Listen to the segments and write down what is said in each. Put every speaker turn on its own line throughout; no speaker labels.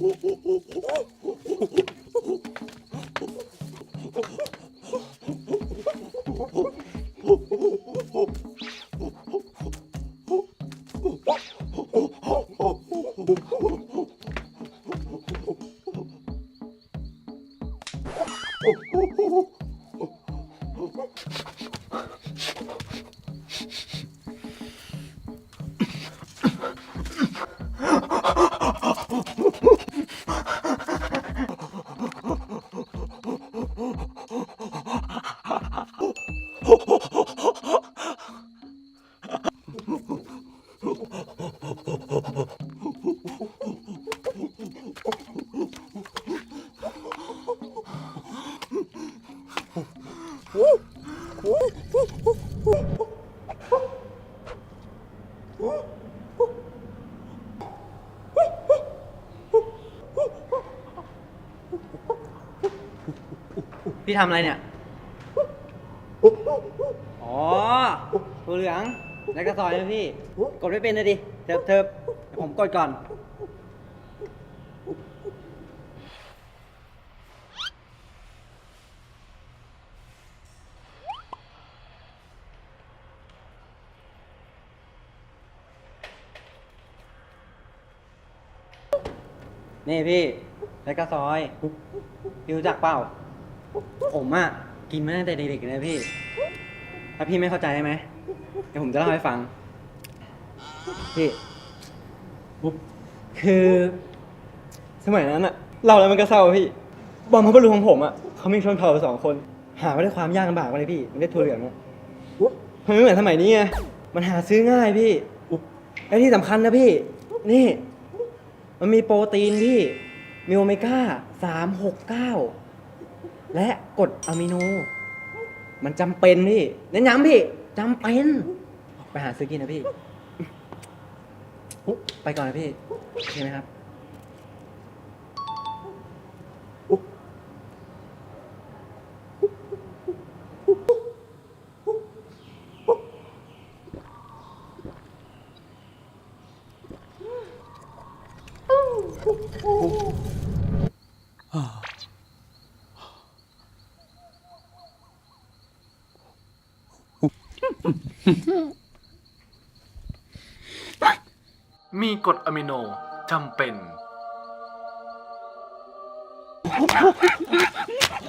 Oh, oh, oh, oh. พี่ทำอะไรเนี่ย อ๋อตัวเหลือง แล้วก็ซอยนะพี่ กดไม่เป็นเลยดิ เทิบเทิบผมกดก่อน นี่พี่แล้วก็ซอยพี่รู้จักเปล่า ผมอะกินมาตั้งแต่เด็กๆเลยพี่ ถ้าพี่ไม่เข้าใจใช่ไหมเดี๋ยวผมจะเล่าให้ฟัง พี่ปุ๊บคือ สมัยนั้นอะเราแล้วมันก็เศร้าพี่บอมพบุรุษของผมอะเขามีชนเผ่าสองคน หาไมาด้ความยากลำบากมาเลยพี่ มันได้ถั่วเหลืองอะมันไม่เหมือนสมัยนี้ไงมันหาซื้อง่ายพี่และที่สำคัญนะพี่ นี่ มันมีโปรตีนที่มีโอเมก้าสามหกเก้าและกรดอะมิโน มันจำเป็นพี่เน้นย้ำพี่จำเป็น ไปหาซื้อกินนะพี่ ไปก่อนนะพี่ โอเคไหมครับ
มีกรดอะมิโนจำเป็น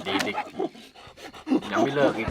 ดีดิยังไม่เลิกอีก